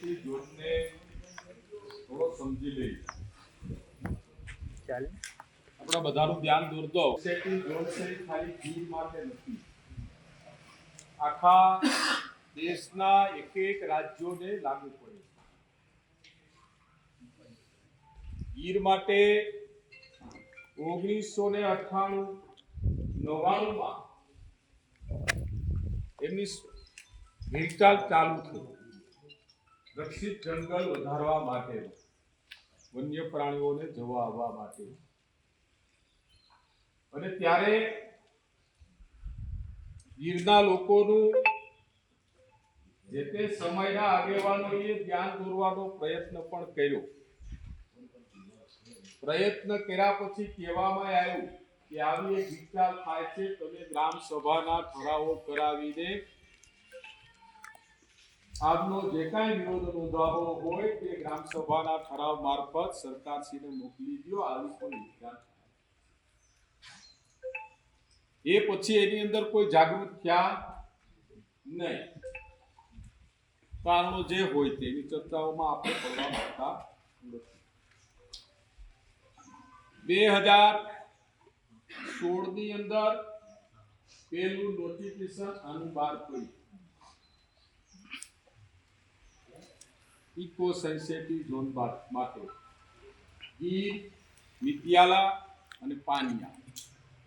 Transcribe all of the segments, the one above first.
Society જોડને થોડો સમજી લઈએ. ચાલે. આપણા બધાનું ધ્યાન દોરતો સેટી જોડ છે ખાલી ગીર માટે નથી. આખા દેશના એક એક રાજ્યોને લાગુ પડે ગીર માટે ઓગણીસો ને અઠ્ઠાણું નવ્વાણુંમાં એમની હિલચાલ ચાલુ થઈ. રક્ષિત જંગલ વધારવા માટે વન્ય પ્રાણીઓને જવા આવવા માટે. અને ત્યારે ગીરના લોકોનું જે તે સમયના આગેવાનોએ ધ્યાન દોરવાનો પ્રયત્ન પણ કર્યો. પ્રયત્ન કર્યા પછી કહેવામાં આવ્યું કે આવી એક વિચાર થાય છે, તમે ગ્રામ સભાના ઠરાવો કરાવીને આપનો જે કાંઈ વિરોધ નોંધાવો હોય તે ગ્રામ સભાના ઠરાવ મારફત સરકારશ્રીને મોકલી દો આવી પણ વિચાર એ પછી એની અંદર કોઈ જાગૃત થયા નહીં. કારણો જે હોય તેની ચર્ચાઓમાં આપણે કરવા માંગતા નથી. બે હજાર સોળની અંદર પેલું નોટિફિકેશન અનુબાર બહાર ઇકો સેન્સેટિવ ઝોન માટે ગીર, મિતિયાલા અને પાનિયા.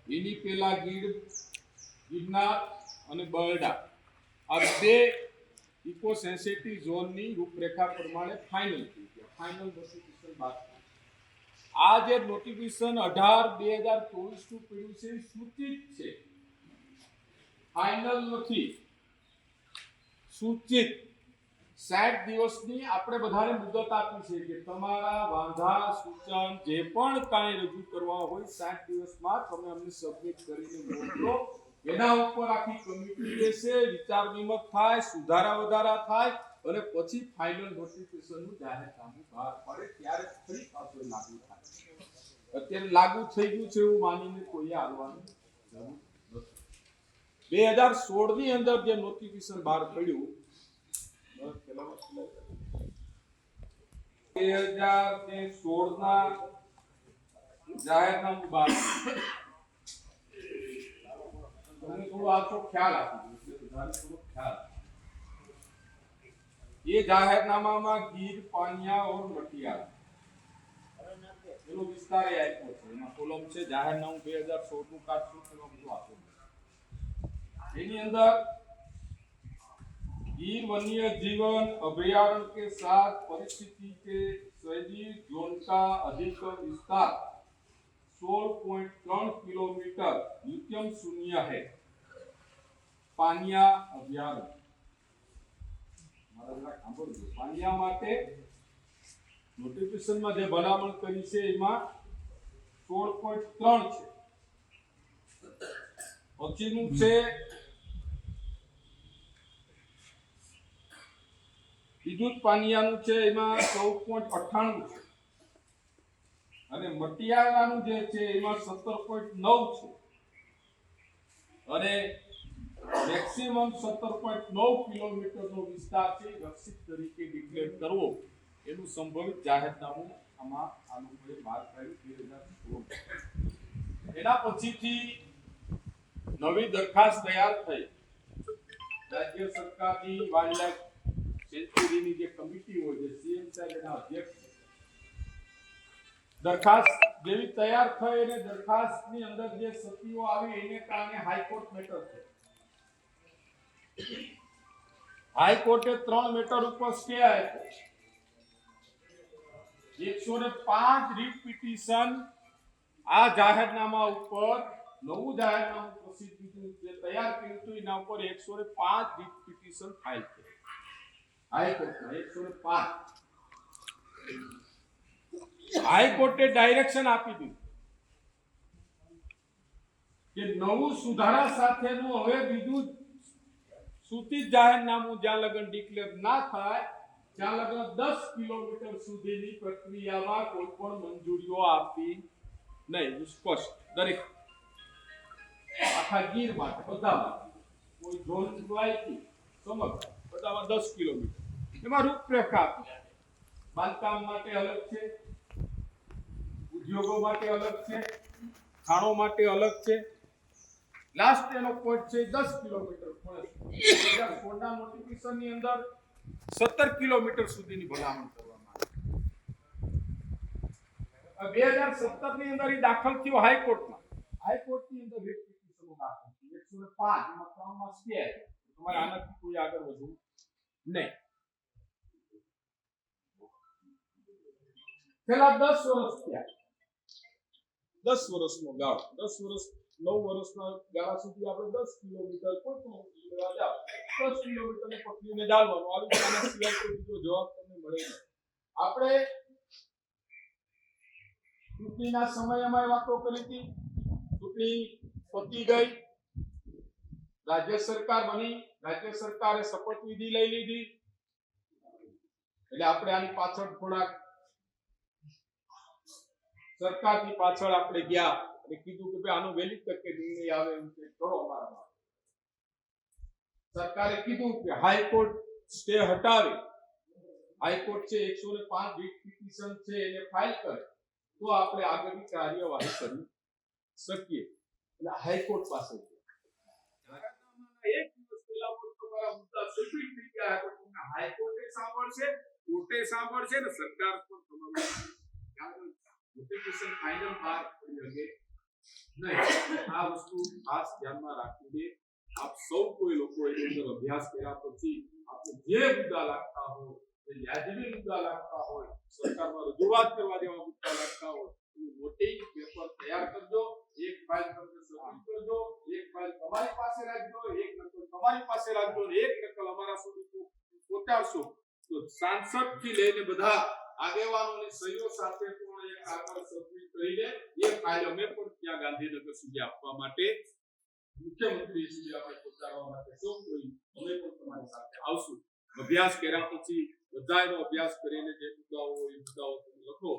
એની પેલા ગીર, ગિરનાર અને બરડા. આ બે ઇકો સેન્સિટિવ ઝોનની રૂપરેખા પ્રમાણે ફાઇનલ થઈ ગયા. ફાઇનલ નોટિફિકેશન બાદ આ જે નોટિફિકેશન અઢાર બે હજાર ચોવીસનું પીડ્યું છે સૂચિત છે. ફાઇનલ નથી. સૂચિત. સાઠ દિવસની આપણે બધાને મુદત આપી છે કે તમારા વાંધા, સૂચન, જે પણ કાંઈ રજૂ કરવા હોય, સાઠ દિવસમાં તમે અમને સબમિટ કરીને મોકલો. એના ઉપર આખી કમિટી રહેશે, વિચાર વિમત થાય, સુધારા વધારા થાય અને પછી ફાઇનલ નોટિફિકેશનનું જાહેરનામું બહાર પડે ત્યારે ફરી પાછું લાગુ થાય. અત્યારે લાગુ થઈ ગયું છે એવું માનીને કોઈએ આવવાનું જરૂર નથી. બે હજાર સોળની અંદર જે નોટિફિકેશન બહાર પડ્યું બસ પેલા વર્ષ બે હજાર ને સોળ ના જાહેરનામું બહાર પડ્યું. તમને થોડો આખો ખ્યાલ આપી દઉં એટલે બધાને થોડો ખ્યાલ ये જાહેરનામામાં ગીર પાનિયા और મટિયાર એનો વિસ્તાર એ આપ્યો છે એમાં કોલમ છે જાહેરનામું બે હજાર સોળ નું કાઢશું એમાં બધું આપેલું છે. એની અંદર गिर वन्य जीवन अभयारण्य के साथ परिस्थिति के सही जोन का अधिक विस्तार 16.3 किलोमीटर यूट्यम शून्य है पानिया अभयारण्य મારા જરા સાંભળજો. પાનિયા માટે નોટિફિકેશનમાં જે ભલામણ કરી છે એમાં 16.3 છે પછીનું છે બીજું પાનિયાનું છે એમાં ચૌદ પોઈન્ટ અઠ્ઠાણું છે. અને મટિયાળાનું જે છે એમાં સત્તર પોઈન્ટ નવ છે. અને મેક્સિમમ સત્તર પોઈન્ટ નવ કિલોમીટરનો વિસ્તાર છે, રક્ષિત તરીકે ડિક્લેર કરવો. એનું સંભવિત જાહેરનામું આમાં આ લોકોએ બહાર પાડ્યું બે હજાર એના પછીથી નવી દરખાસ્ત તૈયાર થઈ. રાજ્ય સરકારની વાઇલ્ડલાઇફ સેન્ચુરીની જે કમિટી હોય છે સીએમ સાહેબ એના અધ્યક્ષ દરખાસ્ત જેવી તૈયાર થઈ અને દરખાસ્તની અંદર જે સતીઓ આવી, એને કારણે હાઈકોર્ટ મેટર છે. હાઈકોર્ટે ત્રણ મેટર ઉપર સ્ટે આપ્યો એકસો ને પાંચ રીટ પિટિશન આ જાહેરનામા ઉપર, નવું જાહેરનામું પ્રસિદ્ધ જે તૈયાર કર્યું હતું, એના ઉપર એકસો ને પાંચ રીટ પિટિશન ફાઇલ થઈ હાઈકોર્ટમાં એકસો ને પાંચ હાઈકોર્ટે ડાયરેક્શન આપી દીધું. કે નવું સુધારા સાથેનું હવે બીજું સૂચિત જાહેરનામું જ્યાં લગન ડિક્લેર ના થાય, ત્યાં લગન દસ કિલોમીટર સુધીની પ્રક્રિયામાં કોઈ પણ મંજૂરીઓ આપી નહીં. સ્પષ્ટ. દરેક આખા ગીર માટે બધા માટે કોઈ ઝોન સમગ્ર. બધામાં દસ કિલોમીટર. એમાં રૂપરેખા આપી. બાંધકામ માટે અલગ છે, ઉદ્યોગો માટે અલગ છે, ખાણો માટે અલગ છે. લાસ્ટ એનો પોઈન્ટ છે દસ કિલોમીટર પણ સોળના નોટિફિકેશનની અંદર સત્તર કિલોમીટર સુધીની ભલામણ કરવામાં આવી. બે હજાર સત્તરની અંદર એ દાખલ થયો હાઈકોર્ટમાં. હાઈકોર્ટની અંદર રીટ દાખલ થઈ એકસો પાંચ, એમાં ત્રણમાં સ્કેર તમારે આનાથી કોઈ આગળ વધવું નહીં. છેલ્લા દસ વર્ષ થયા. દસ વર્ષનો ગાળો. દસ વર્ષ નવ વર્ષના ગાળા સુધી આપણે દસ કિલોમીટર કોઈ પણ દસ કિલોમીટરને પકડીને ડાલવાનો. આવી આના સિવાય કોઈ બીજો જવાબ તમને મળે નહીં. આપણે ચૂંટણીના સમયમાં વાતો કરી હતી. ચૂંટણી પતી ગઈ. રાજ્ય સરકાર બની. રાજ્ય સરકારે શપથવિધિ લઈ લીધી. એટલે આપણે આની પાછળ થોડાક સરકારની પાછળ આપણે ગયા અને કીધું કે ભાઈ આનો વહેલી તકે નિર્ણય આવે એમ કંઈક કરો અમારા. સરકારે કીધું કે હાઈકોર્ટ સ્ટે હટાવે. હાઈકોર્ટ છે એકસો ને પાંચ રીટ પિટિશન છે, એને ફાઇલ કરે. તો આપણે આગળની કાર્યવાહી કરી શકીએ. એટલે હાઈકોર્ટ પાસે એક દિવસ પહેલા પણ તમારા મુદ્દા સબમિટ થઈ ગયા હાઈકોર્ટે સાંભળશે, કોર્ટે સાંભળશે ને સરકાર પણ તમારું નોટિફિકેશન ફાઇનલ બહાર પડી શકે. નહીં, આ વસ્તુ ખાસ ધ્યાનમાં રાખીને આપ સૌ કોઈ લોકો એની અંદર અભ્યાસ કર્યા પછી આપને જે મુદ્દા લાગતા હોય, જે વ્યાજબી મુદ્દા લાગતા હોય, સરકારમાં રજૂઆત કરવા જેવા મુદ્દા લાગતા હોય મોટી પેપર તૈયાર કરજો, એક ફાઇલ તમને સબમિટ કરજો, એક ફાઇલ તમારી પાસે રાખજો, એક નકલ તમારી પાસે રાખજો એક નકલ અમારા સુધી પહો- પહોંચાડશો. તો સાંસદથી લઈને બધા આગેવાનોની સહીઓ સાથે પણ એક કાગળ સબમિટ કરીને એ ફાઇલ અમે પણ ત્યાં ગાંધીનગર સુધી આપવા માટે મુખ્યમંત્રી સુધી આપણે પહોંચાડવા માટે સૌ કોઈ અમે પણ તમારી સાથે આવશું. અભ્યાસ કર્યા પછી બધાનો અભ્યાસ કરીને જે મુદ્દાઓ એ મુદ્દાઓ તમે લખો.